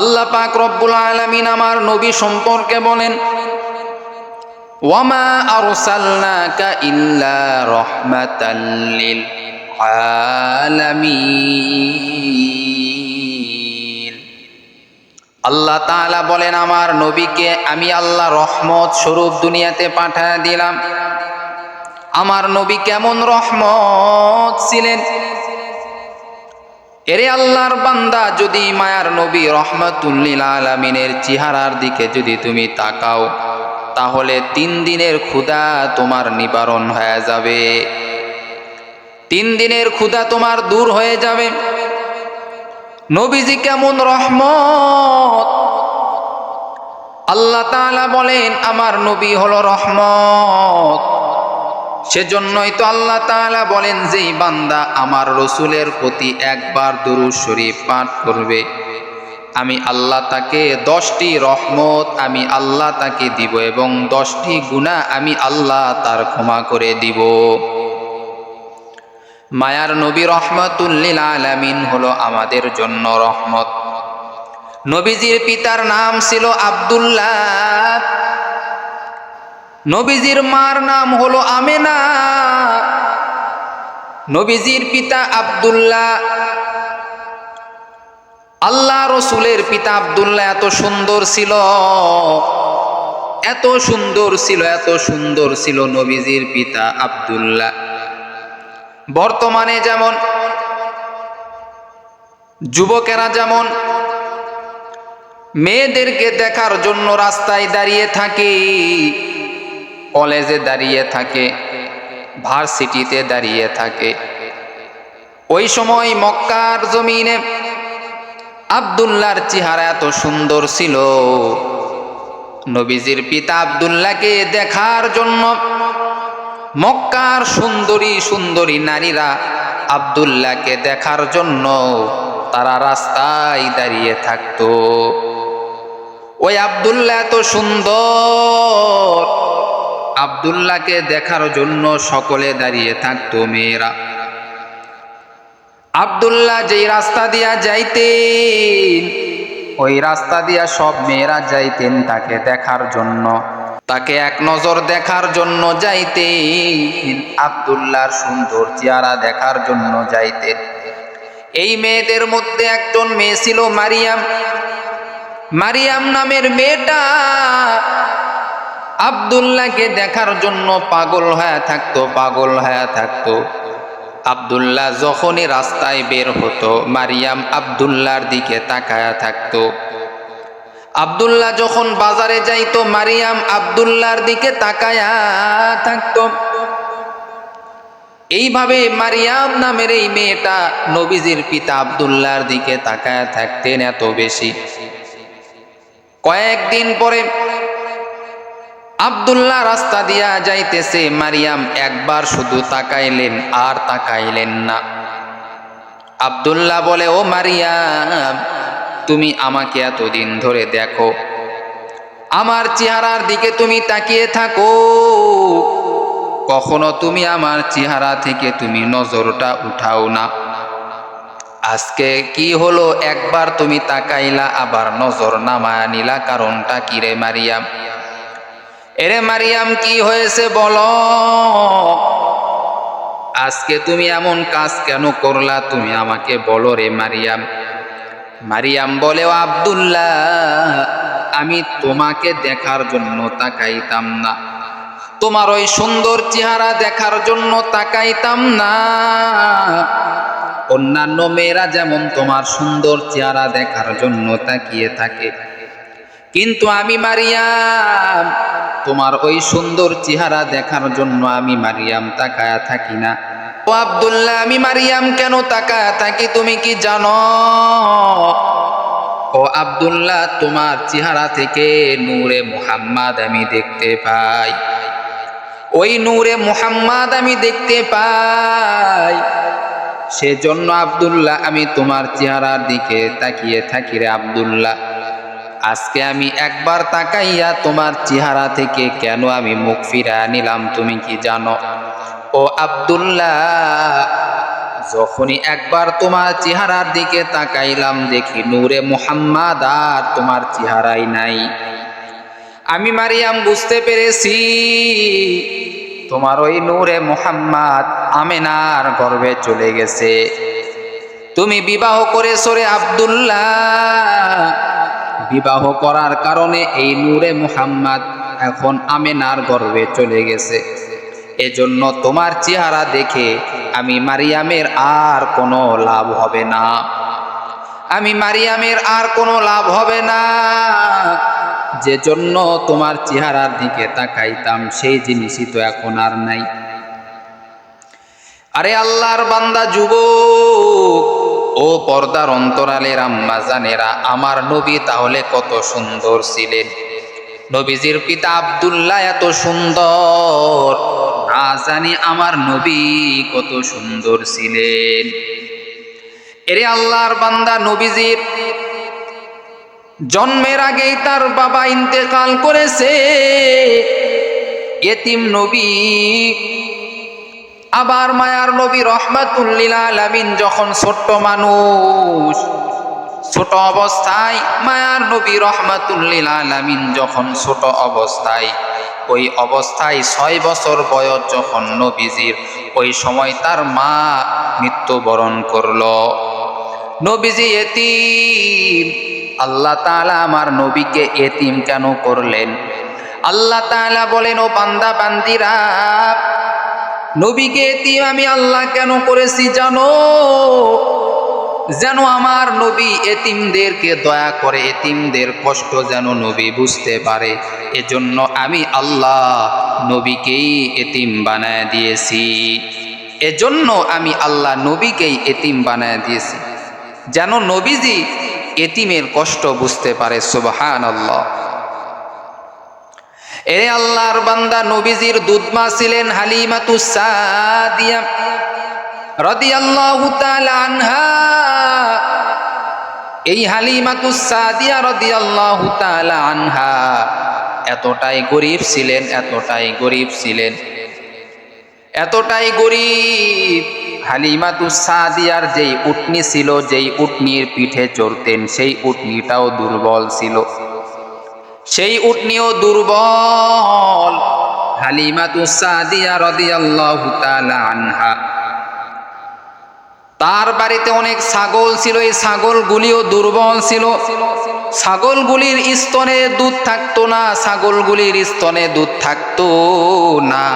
আল্লাহ পাক রব্বুল আলামিন আমার নবী সম্পর্কে বলেন, ওয়ামা আরসালনাকা ইল্লা রাহমাতাল লিল আলামিন। আল্লাহ তাআলা বলেন, আমার নবীকে আমি আল্লাহ রহমত স্বরূপ দুনিয়াতে পাঠায় দিলাম। আমার নবী কেমন রহমত ছিলেন এরে আল্লাহর বান্দা, যদি মায়ার নবী রহমতুল্লিল আলমিনের চেহারার দিকে যদি তুমি তাকাও, তাহলে তিন দিনের ক্ষুধা তোমার নিবারণ হয়ে যাবে। তিন দিনের ক্ষুধা তোমার দূর হয়ে যাবে। নবীজি কেমন রহমত। আল্লাহ বলেন, আমার নবী হলো রহমত। সেজন্যই তো আল্লাহ তাআলা বলেন যেই বান্দা আমার রসুলের প্রতি একবার দুরূদ শরীফ পাঠ করবে, আমি আল্লাহ তাকে দশটি রহমত আমি আল্লাহ তাকে দিব এবং দশটি গুণা আমি আল্লাহ তার ক্ষমা করে দিব। মায়ার নবী রহমতুল্লিল আলামিন হলো আমাদের জন্য রহমত। নবীজির পিতার নাম ছিল আব্দুল্লাহ। নবীজির মার নাম হলো আমেনা। নবীজির পিতা আব্দুল্লাহ। আল্লাহ রসুলের পিতা আব্দুল্লাহ এত সুন্দর ছিল। এত সুন্দর ছিল, এত সুন্দর ছিল নবীজির পিতা আব্দুল্লাহ। বর্তমানে যেমন যুবকেরা যেমন মেয়েদেরকে দেখার জন্য রাস্তায় দাঁড়িয়ে থাকে কলেজে দাঁড়িয়ে থাকে, ভার্সিটিতে দাঁড়িয়ে থাকে। ওই সময় মক্কার জমিনে আবদুল্লার চেহারা এত সুন্দর ছিল। নবীজির পিতা আবদুল্লাহকে দেখার জন্য মক্কার সুন্দরী সুন্দরী নারীরা আবদুল্লাহকে দেখার জন্য তারা রাস্তায় দাঁড়িয়ে থাকতো। ওই আবদুল্লাহ এত সুন্দর আবদুল্লাহকে দেখার জন্য সকলে দাঁড়িয়ে থাকতো মেয়েরা। আবদুল্লাহ যেই রাস্তা দিয়া যাইতেন, ওই রাস্তা দিয়া সব মেয়েরা যাইতেন তাকে দেখার জন্য। তাকে এক নজর দেখার জন্য যাইতেন, আবদুল্লাহর সুন্দর চেহারা দেখার জন্য যাইতেন। এই মেয়েদের মধ্যে একজন মেয়ে ছিল মারিয়াম। মারিয়াম নামের মেয়েটা আবদুল্লাহকে দেখার জন্য পাগল হয়ে থাকতো, পাগল হয়ে থাকতো। আবদুল্লাহ যখনই রাস্তায় বের হতো, মারিয়াম আবদুল্লাহর দিকে তাকায়া থাকতো। আবদুল্লাহ যখন বাজারে যাইতো, মারিয়াম আবদুল্লাহর দিকে তাকায়া থাকতো। এইভাবে মারিয়াম নামের এই মেয়েটা নবীজির পিতা আবদুল্লাহর দিকে তাকায়া থাকতেন এত বেশি। কয়েকদিন পরে আবদুল্লাহ রাস্তা দিয়া যাইতেছে, মারিয়াম একবার শুধু তাকাইলেন আর তাকাইলেন না। আবদুল্লাহ বলে, ও মারিয়াম, তুমি আমাকে এতদিন ধরে দেখো। আমার চেহারার দিকে তুমি তাকিয়ে থাকো। কখনো তুমি আমার চেহারা থেকে তুমি নজরটা উঠাও না। আজকে কি হলো? একবার তুমি তাকাইলা, আবার নজর নামায়া নিলা, কারণটা কি রে মারিয়াম? এরে মারিয়াম, কি হয়েছে বলো? আজকে তুমি এমন কাজ কেন করলা? তুমি আমাকে বলো রে মারিয়াম। মারিয়াম বলে, ও আবদুল্লাহ, আমি তোমাকে দেখার জন্য তাকাইতাম না। তোমার ওই সুন্দর চেহারা দেখার জন্য তাকাইতাম না। অন্যান্য মেয়েরা যেমন তোমার সুন্দর চেহারা দেখার জন্য তাকিয়ে থাকে। কিন্তু আমি মারিয়াম তোমার ওই সুন্দর চেহারা দেখার জন্য আমি মারিয়াম তাকায়া থাকি না। ও আবদুল্লাহ, আমি মারিয়াম কেন তাকায়া থাকি তুমি কি জানো? ও আবদুল্লাহ, তোমার চেহারা থেকে নূরে মুহাম্মদ আমি দেখতে পাই। ওই নূরে মুহাম্মদ আমি দেখতে পাই। সেজন্য আবদুল্লাহ, আমি তোমার চেহারার দিকে তাকিয়ে থাকি রে আবদুল্লাহ। আজকে আমি একবার তাকাইয়া তোমার চেহারা থেকে কেন আমি মুখ ফিরা নিলাম, তুমি কি জানো? ও আবদুল্লাহ, যখনই একবার তোমার চেহারার দিকে তাকাইলাম, দেখি নূরে মুহাম্মাদ আর তোমার চেহারাই নাই। আমি মারিয়াম, বুঝতে পেরেছি। তোমার ওই নূরে মুহাম্মাদ আমেনার গর্বে চলে গেছে। তুমি বিবাহ করে সরে আব্দুল্লাহ বিবাহ করার কারণে এই নূরে মুহাম্মাদ এখন আমেনার গর্বে চলে গেছে। এজন্য তোমার চেহারা দেখে আমি মারিয়ামের আর কোনো লাভ হবে না। আমি মারিয়ামের আর কোনো লাভ হবে না। যে জন্য তোমার চেহারার দিকে তাকাইতাম, সেই জিনিসই তো এখন আর নাই। আরে আল্লাহর বান্দা যুবক ও পর্দার অন্তরালের আম্মা জানেরা আমার নবী তাহলে কত সুন্দর ছিলেন। নবীজির পিতা আব্দুল্লাহ এত সুন্দর, না জানি আমার নবী কত সুন্দর ছিলেন। এরে আল্লাহর বান্দা নবীজির জন্মের আগেই তার বাবা ইন্তেকাল করেছে। এতিম নবী আবার মায়ার নবী রহমাতুল্লিল আলামিন যখন ছোট্ট মানুষ, ছোট অবস্থায় মায়ার নবী রহমাতুল্লিল আলামিন যখন ছোট অবস্থায়, ওই অবস্থায় ছয় বছর বয়স যখন নবীজির, ওই সময় তার মা মৃত্যুবরণ করল। নবীজি এতিম। আল্লাহ তাআলা আমার নবীকে এতিম কেন করলেন? আল্লাহ তাআলা বলেন, ও বান্দা, বান্দিরা নবীকে এতিম আমি আল্লাহ কেন করেছি জানো? যেন আমার নবী এতিমদেরকে দয়া করে, এতিমদের কষ্ট যেন নবী বুঝতে পারে। এজন্য আমি আল্লাহ নবীকেই এতিম বানায় দিয়েছি। এজন্য আমি আল্লাহ নবীকেই এতিম বানায় দিয়েছি। যেন নবীজি এতিমের কষ্ট বুঝতে পারে সুবহান আল্লাহ এ আল্লাহর বান্দা, নবীজির দুধমা ছিলেন হালিমাতু সাদিয়া রাদিয়াল্লাহু তাআলা আনহা। এই হালিমাতু সাদিয়া রাদিয়াল্লাহু তাআলা আনহা। এতটাই গরিব ছিলেন, এতটাই গরিব ছিলেন। এতটাই গরিব। হালিমাতু সাদিয়ার যেই উটনি ছিল, যেই উটনির পিঠে চড়তেন, সেই উটনিটাও দুর্বল ছিল। সেই উটনিও দুর্বল। আনহা। তার বাড়িতে অনেক ছাগল ছিল, এই ছাগলগুলিও দুর্বল ছিল। ছাগলগুলির স্তনে দুধ থাকতো না, ছাগলগুলির স্তনে দুধ থাকতো না।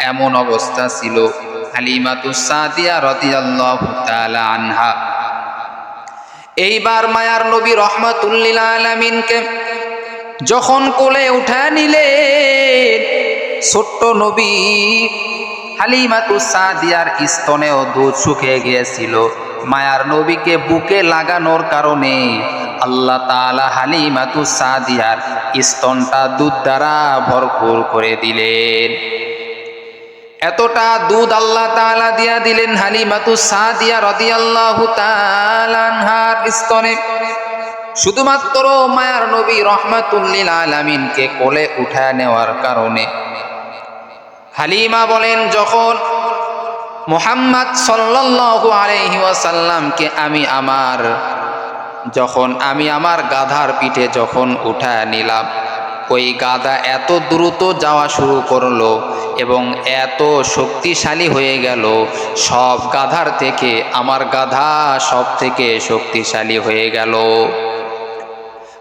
এমন অবস্থা ছিল হালিমাতু সাদিয়া রাদিয়াল্লাহু তাআলা আনহা। এইবার মায়ার নবী রহমাতুল্লিল আলামিনকে যখন কোলে উঠা নিলেন, ছোট্ট নবী হালিমাতু সাদিয়ার স্তনেও দুধ শুকিয়ে গিয়েছিল। মায়ার নবীকে বুকে লাগানোর কারণে আল্লাহ তাআলা হালিমাতু সাদিয়ার স্তনটা দুধ দ্বারা ভরপুর করে দিলেন। এতটা দুধ আল্লাহ তাআলা দিয়া দিলেন হালিমাতু সাদিয়া রাদিয়াল্লাহু তাআলা আনহার স্তনে। শুধুমাত্র মায়ার নবী রহমাতুল্লিল আলামিনকে কোলে উঠায় নেওয়ার কারণে। হালিমা বলেন, যখন মোহাম্মদ সাল্লাল্লাহু আলাইহি ওয়াসাল্লামকে আমি আমার, যখন আমি আমার গাধার পিঠে যখন উঠায় নিলাম, ওই গাধা এত দ্রুত যাওয়া শুরু করল এবং এত শক্তিশালী হয়ে গেল, সব গাধার থেকে আমার গাধা সব থেকে শক্তিশালী হয়ে গেল।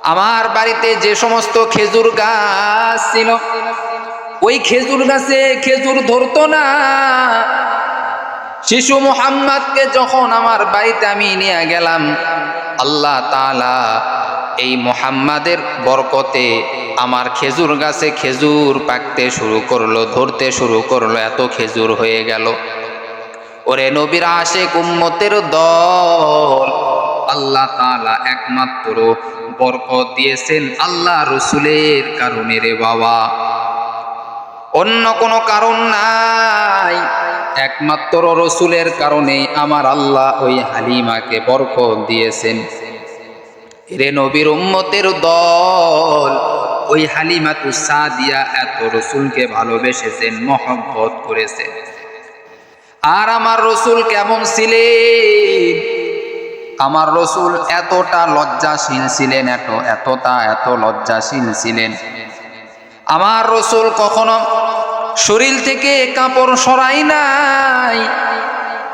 আমার বাড়িতে যে সমস্ত খেজুর গাছ ছিল, ওই খেজুর গাছে খেজুর ধরতো না। শিশু মোহাম্মদকে যখন আমার বাড়িতে আমি নিয়ে গেলাম, আল্লাহ তালা এই মোহাম্মদের বরকতে আমার খেজুর গাছে খেজুর পাকতে শুরু করল, ধরতে শুরু করল, এত খেজুর হয়ে গেল। ওরে নবীর আশেক উম্মতের দল, আল্লাহ তালা একমাত্র বরকত দিয়েছেন আল্লাহ রসুলের কারণে রে বাবা। অন্য কোনো কারণ নাই। একমাত্র রসুলের কারণে আমার আল্লাহ ওই হালিমাকে বরকত দিয়েছেন। রে নবীর উম্মতের দল, ওই হালিমা হালিমাতু সাদিয়া এত রসুলকে ভালোবেসেছেন, মহব্বত করেছেন। আর আমার রসুল কেমন ছিলেন? আমার রসুল এতটা লজ্জাশীল ছিলেন, এত, এতটা, এত লজ্জাশীল ছিলেন। আমার রসুল কখনো শরীর থেকে কাপড় সরাই নাই।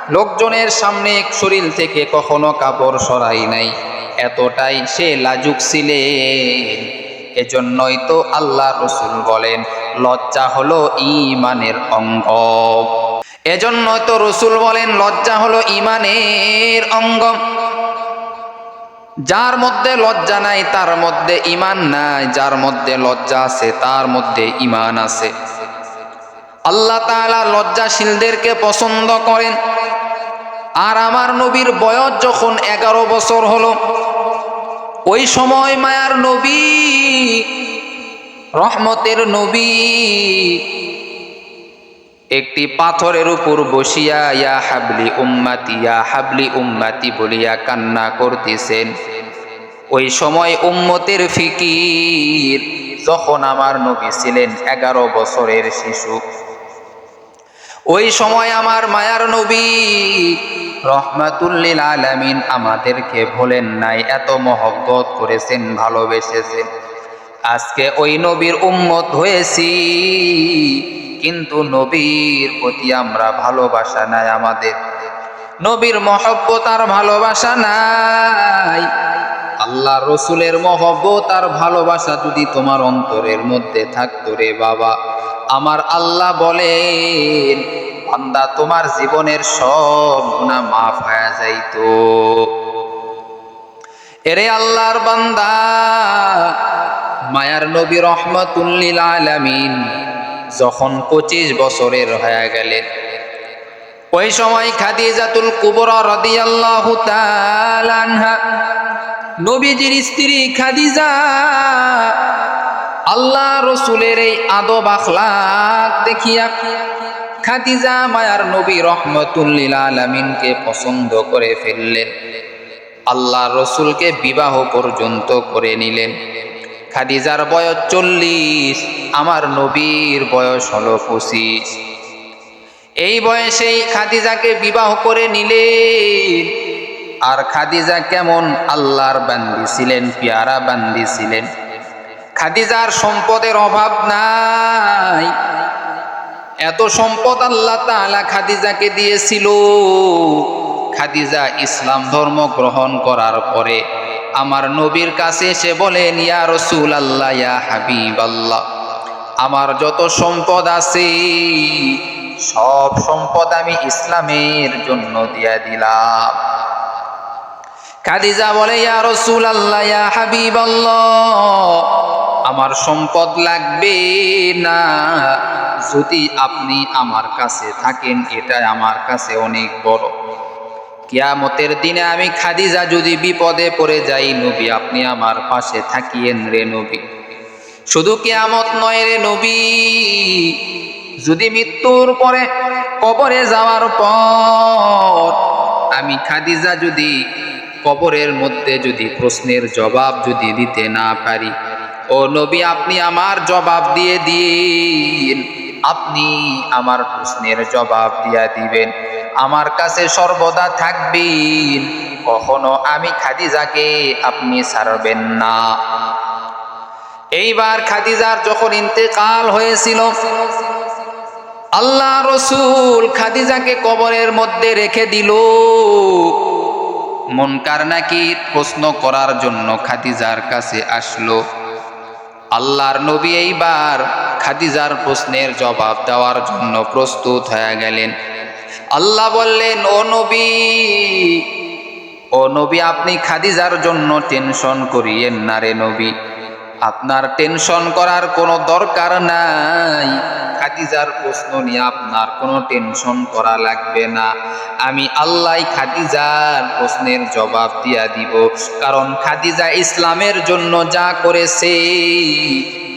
লোকজনের সামনে শরীর থেকে কখনো কাপড় সরাই নাই। এতটাই সে লাজুক ছিলেন। এজন্যই তো আল্লাহ রসুল বলেন, লজ্জা হলো ইমানের অঙ্গ। এজন্য তো রসুল বলেন, লজ্জা হলো ইমানের অঙ্গ। যার মধ্যে লজ্জা নাই, তার মধ্যে ইমান নাই। যার মধ্যে লজ্জা আছে, তার মধ্যে ইমান আছে। আল্লাহ তাআলা লজ্জাশীলদেরকে পছন্দ করেন। আর আমার নবীর বয়স যখন এগারো বছর হলো, ওই সময় মায়ার নবী, রহমতের নবী একটি পাথরের উপর বসিয়া, ইয়া হাবলি উম্মাতি, ইয়া হাবলি উম্মাতি বলিয়া কান্না করতেছেন। ওই সময় উম্মতের ফিকির, যখন আমার নবী ছিলেন এগারো বছরের শিশু। ওই সময় আমার মায়ার নবী রহমাতুল্লিল আলামিন আমাদেরকে ভোলেন নাই, এত মহব্বত করেছেন, ভালোবেসেছেন। আজকে ওই নবীর উম্মত হয়েছি। কিন্তু নবীর প্রতি আমরা ভালোবাসা নাই, আমাদের নবীর মহব্বত আর ভালোবাসা নাই। আল্লাহ রসুলের মহব্বত আর ভালোবাসা যদি তোমার অন্তরের মধ্যে থাকতো রে বাবা, আমার আল্লাহ বলেন, বান্দা, তোমার জীবনের সব গুণা মাফ হয়ে যাইত। এরে আল্লাহর বান্দা, মায়ার নবী রহমতুল্লিল আলামিন যখন পঁচিশ বছরের হয়ে গেলেন ওই সময় খাদিজাতুল কুবরা রাদিয়াল্লাহু তাআলা আনহা, নবীজির স্ত্রী খাদিজা আল্লাহ রসুলের এই আদব আখলাক দেখিয়া খাদিজা মায়ার নবী রহমতুল্লিল আলামিনকে পছন্দ করে ফেললেন। আল্লাহ রসুলকে বিবাহ পর্যন্ত করে নিলেন। খাদিজার বয়স চল্লিশ, আমার নবীর বয়স হলো পঁচিশ। এই বয়সেই খাদিজাকে বিবাহ করে নিলেন। আর খাদিজা কেমন আল্লাহর বান্দি ছিলেন, পেয়ারা বান্দি ছিলেন। খাদিজার সম্পদের অভাব নাই। এত সম্পদ আল্লাহ তাআলা খাদিজাকে দিয়েছিল। খাদিজা ইসলাম ধর্ম গ্রহণ করার পরে আমার নবীর কাছে এসে বলেন, ইয়া রসুল আল্লাহ ইয়া হাবিব আল্লাহ আমার যত সম্পদ আছে, সব সম্পদ আমি ইসলামের জন্য দিয়া দিলাম। খাদিজা বলে, ইয়া রসুল আল্লাহ ইয়া হাবিব আমার সম্পদ লাগবে না। যদি আপনি আমার কাছে থাকেন, এটা আমার কাছে অনেক বড়। কিয়ামতের দিনে আমি খাদিজা যদি বিপদে পড়ে যাই, নবী, আপনি আমার পাশে থাকিয়েন রে নবী। শুধু কিয়ামত নয় রে নবী, যদি মৃত্যুর পরে কবরে যাওয়ার পর আমি খাদিজা যদি কবরের মধ্যে যদি প্রশ্নের জবাব যদি দিতে না পারি, ও নবী, আপনি আমার জবাব দিয়ে দিন। আপনি আমার প্রশ্নের জবাব দিয়া দিবেন। আমার কাছে সর্বদা থাকবেন। কখনো আমি খাদিজাকে আপনি ছাড়বেন না। এইবার খাদিজার যখন ইন্তেকাল হয়েছিল, আল্লাহ রসুল খাদিজাকে কবরের মধ্যে রেখে দিল। মনকার নাকি প্রশ্ন করার জন্য খাদিজার কাছে আসলো। আল্লাহর নবী এইবার খাদিজার প্রশ্নের জবাব দেওয়ার জন্য প্রস্তুত হয়ে গেলেন। আল্লাহ বললেন, ও নবী ও নবী, আপনি খাদিজার জন্য টেনশন করিয়েন না রে নবী। আপনার টেনশন করার কোনো দরকার নাই। খাদিজার প্রশ্ন নিয়ে আপনার কোনো টেনশন করা লাগবে না। আমি আল্লাহ খাদিজার প্রশ্নের জবাব দিয়া দিব। কারণ খাদিজা ইসলামের জন্য যা করেছে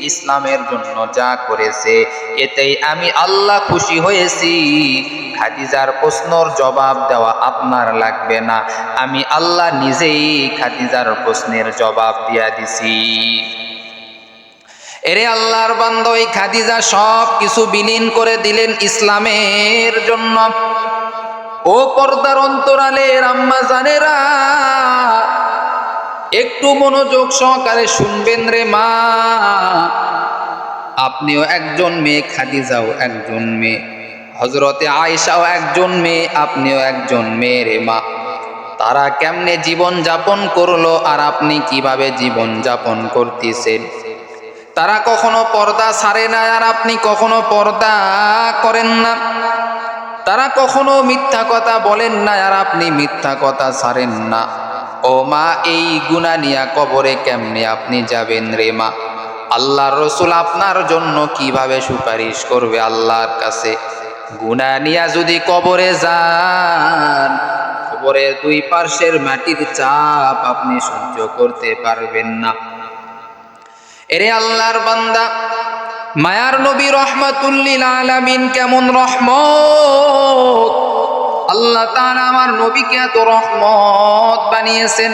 ইসলামের জন্য যা করেছে, এতেই আমি আল্লাহ খুশি হয়েছি। খাদিজার প্রশ্নর জবাব দেওয়া আপনার লাগবে না। আমি আল্লাহ নিজেই খাদিজার প্রশ্নের জবাব দিয়া দিছি। এরে আল্লাহর বান্ধব খাদিজা সব কিছু বিলীন করে দিলেন ইসলামের জন্য। ও পর্দার অন্তরালের আম্মা জানেরা একটু মনোযোগ সহকারে শুনবেন রে মা। আপনিও একজন মেয়ে, খাদিজাও একজন মেয়ে হজরতে আয়েশাও একজন মেয়ে, আপনিও একজন মেয়ে রে মা। তারা কেমনে জীবন যাপন করল আর আপনি কীভাবে জীবন যাপন করতেছেন? তারা কখনো পর্দা ছাড়ে না আর আপনি কখনো পর্দা করেন না। তারা কখনো মিথ্যা কথা বলেন না আর আপনি মিথ্যা কথা ছাড়েন না। ও মা, এই গুণা নিয়া কবরে কেমনে আপনি যাবেন রে মা? আল্লাহর রসুল আপনার জন্য কীভাবে সুপারিশ করবে আল্লাহর কাছে? গুণা নিয়া যদি কবরে যান, কবরের দুই পার্শ্বের মাটির চাপ আপনি সহ্য করতে পারবেন না। এরে আল্লাহর বান্দা, মায়ার নবী রহমাতুল্লিল আলামিন কেমন রহমত! আল্লাহ তাআলা আমার নবীকে এত রহমত বানিয়েছেন।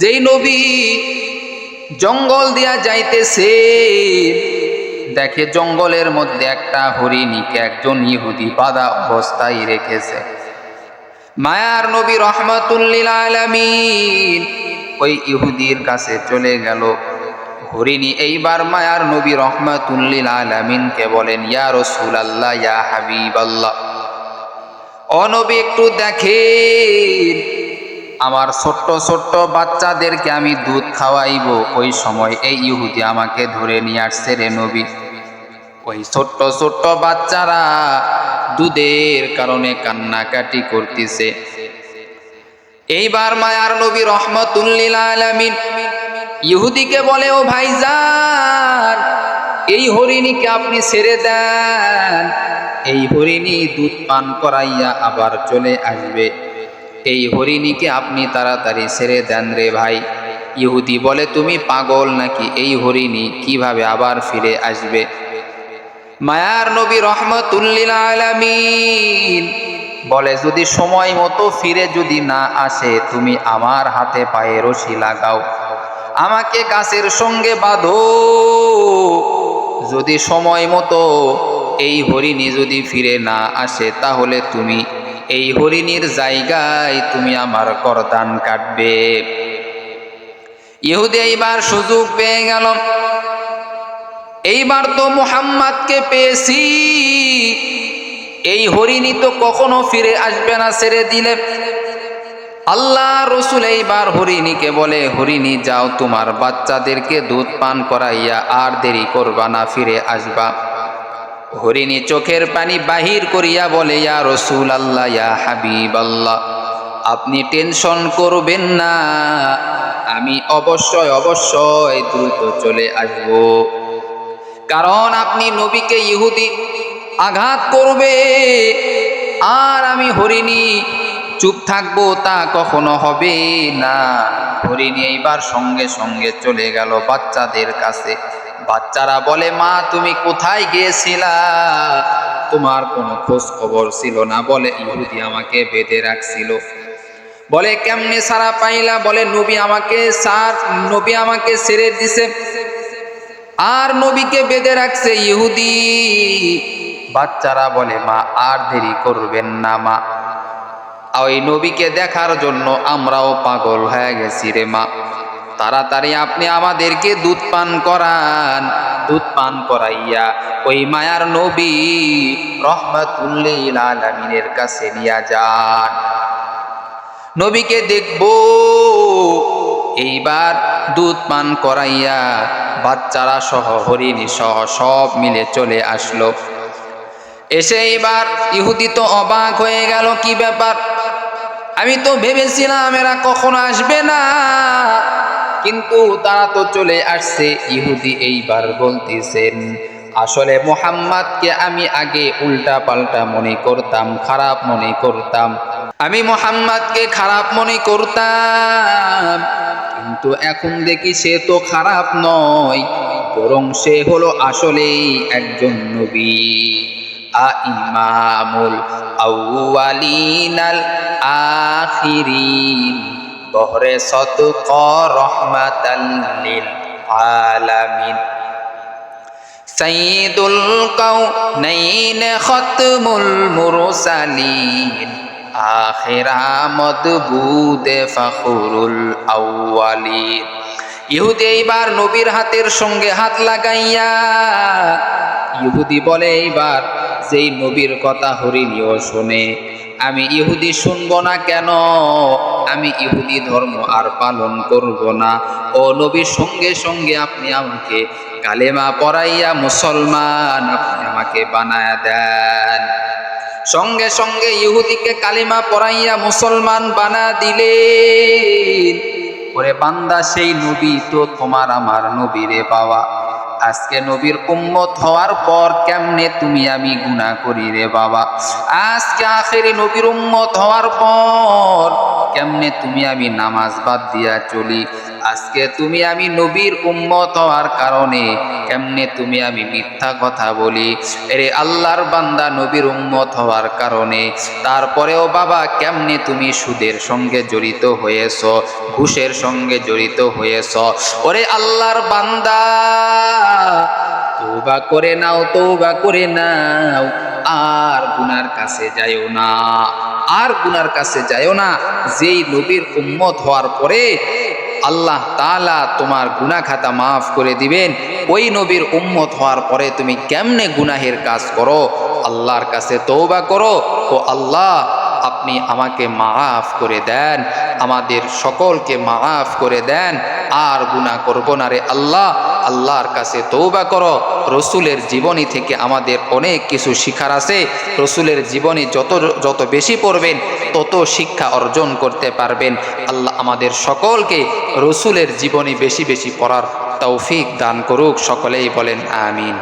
যেই নবী জঙ্গল দিয়া যাইতেছে, দেখে জঙ্গলের মধ্যে একটা হরিণীকে একজন ইহুদি বাধা অবস্থায় রেখেছে। মায়ার নবী রহমাতুল্লিল আলামিন ওই ইহুদির কাছে চলে গেল। হরিণী এইবার মায়ার নবী রহমাতুল্লিল আলামিনকে বলেন, ইয়া রসুল আল্লাহ ইয়া হাবিব আল্লাহ অনবী একটু দেখে আমার ছোট্ট ছোট্ট বাচ্চাদেরকে আমি দুধ খাওয়াইব। ওই সময় এই ইহুদি আমাকে ধরে নিয়ে আসছে রে নবী। ওই ছোট্ট ছোট্ট বাচ্চারা দুধের কারণে কান্নাকাটি করতেছে। এইবার মায়ার নবী রহমতুল্লিল আলামিন ইহুদিকে বলে, ও ভাইজান এই হরিণীকে আপনি ছেড়ে দেন। এই হরিণী দুধ পান করাইয়া আবার চলে আসবে। এই হরিণীকে আপনি তাড়াতাড়ি ছেড়ে দেন রে ভাই। ইহুদি বলে, তুমি পাগল নাকি? এই হরিণী কীভাবে আবার ফিরে আসবে? মায়ার নবী রহমতুল্লিল আলামিন বলে, যদি সময় মতো ফিরে যদি না আসে, তুমি আমার হাতে পায়ে রশি লাগাও। আমাকে গাছের সঙ্গে বাঁধো। যদি সময় মতো এই হরিণী যদি ফিরে না আসে, তাহলে তুমি এই হরিণীর জায়গায় তুমি আমার করদান কাটবে। ইহুদি এইবার সুযোগ পেয়ে গেল। এইবার তো মুহাম্মাদকে পেয়েছি। এই হরিণী তো কখনো ফিরে আসবে না, ছেড়ে দিলে। আল্লাহ রসুল এইবার হরিণীকে বলে, হরিণী, যাও তোমার বাচ্চাদেরকে দুধ পান করাইয়া আর দেরি করবা না, ফিরে আসবা। হরিণী চোখের পানি বাহির করিয়া বলে, ইয়া রসুল আল্লাহ ইয়া হাবিব আল্লাহ আপনি টেনশন করবেন না, আমি অবশ্যই অবশ্যই দ্রুত চলে আসব। কারণ আপনি নবীকে ইহুদি আঘাত করবে, আর আমি হরিণী চুপ থাকব তা কখনো হবে না। হরিণী এইবার সঙ্গে সঙ্গে চলে গেল বাচ্চাদের কাছে। বাচ্চারা বলে, মা, তুমি কোথায় গিয়েছিলা? তোমার কোনো খোঁজ খবর ছিল না, বলে ইহুদি আমাকে বেঁধে রাখছিল। বলে, কেমনে সারা পাইলা? বলে, নবী আমাকে সার, নবী আমাকে ছেড়ে দিছে। আর নবীকে বেঁধে রাখছে ইহুদি। বাচ্চারা বলে, মা, আর দেরি করবেন না মা। ওই নবীকে দেখার জন্য আমরাও পাগল হয়ে গেছি রে মা। তাড়াতাড়ি আপনি আমাদেরকে দুধ পান করান, দুধ পান করাইয়া ওই মায়ার নবী রহমাতুল্লিল আলমিনের কাছে নিয়ে যান। নবীকে দেখব, এইবার দুধ পান করাইয়া বাচ্চারা সহ হরিণী সহ সব মিলে চলে আসলো। এসে এবার ইহুদি তো অবাক হয়ে গেল, কি ব্যাপার? আমি তো ভেবেছিলাম এরা কখনো আসবে না, কিন্তু তারা তো চলে আসছে, ইহুদি এইবার বলতেছেন, আসলে মোহাম্মদকে আমি আগে উল্টা পাল্টা মনে করতাম, খারাপ মনে করতাম। আমি মোহাম্মদকে খারাপ মনে করতাম, কিন্তু এখন দেখি সে তো খারাপ নয়, বরং সে হলো আসলেই একজন নবী। আইমামুল আউয়ালিনাল আখিরিন। বহরে সদক রহমাতাল লিল আলামিন। সাইদুল কাউনাইন খতমুল মুরসালিন। আখিরা মদবুদে ফখরুল আউয়ালিন। ইহুদি এইবার নবীর হাতের সঙ্গে হাত লাগাইয়া, ইহুদি বলে এইবার, যেই নবীর কথা হরিণীয় শোনে, আমি ইহুদি শুনব না কেন? আমি ইহুদি ধর্ম আর পালন করব না। ও নবীর সঙ্গে সঙ্গে আপনি আমাকে কালেমা পড়াইয়া মুসলমান, আপনি আমাকে বানায় দেন। সঙ্গে সঙ্গে ইহুদিকে কালিমা পড়াইয়া মুসলমান বানা দিলেন। ওরে বান্দা, সেই নবী তো তোমার আমার নবীরে বাবা। আজকে নবীর উম্মত হওয়ার পর কেমনে তুমি আমি গুনা করি রে বাবা? আজকে আখেরি নবীর উম্মত হওয়ার পর কেমনে তুমি আমি নামাজ বাদ দিয়া চলি? আজকে তুমি আমি নবীর উম্মত হওয়ার কারণে কেমনে তুমি আমি মিথ্যা কথা বলি? এরে আল্লাহর বান্দা নবীর উম্মত হওয়ার কারণে। তারপরেও বাবা, কেমনে তুমি সুদের সঙ্গে জড়িত হয়েছ? ঘুষের সঙ্গে জড়িত হয়েছ? ওরে আল্লাহর বান্দা তৌবা করে নাও তৌবা করে নাও। আর গুনার কাছে যাইও না। আর গুনার কাছে যাইও না। যেই নবীর উম্মত হওয়ার পরে আল্লাহ তালা তোমার গুনাহ খাতা মাফ করে দিবেন। ওই নবীর উম্মত হওয়ার পরে তুমি কেমনে গুনাহের কাজ করো? আল্লাহর কাছে তৌবা করো। ও আল্লাহ, আপনি আমাকে মাফ করে দেন। আমাদের সকলকে মাফ করে দেন। আর গুনাহ করব না রে আল্লাহ। আল্লাহর কাছে তৌবা করো। রসুলের জীবনী থেকে আমাদের অনেক কিছু শিখার আছে। রসুলের জীবনী যত যত বেশি পড়বেন, তত শিক্ষা অর্জন করতে পারবেন। আল্লাহ আমাদের সকলকে রসুলের জীবনী বেশি বেশি পড়ার তৌফিক দান করুক। সকলেই বলেন, আমিন।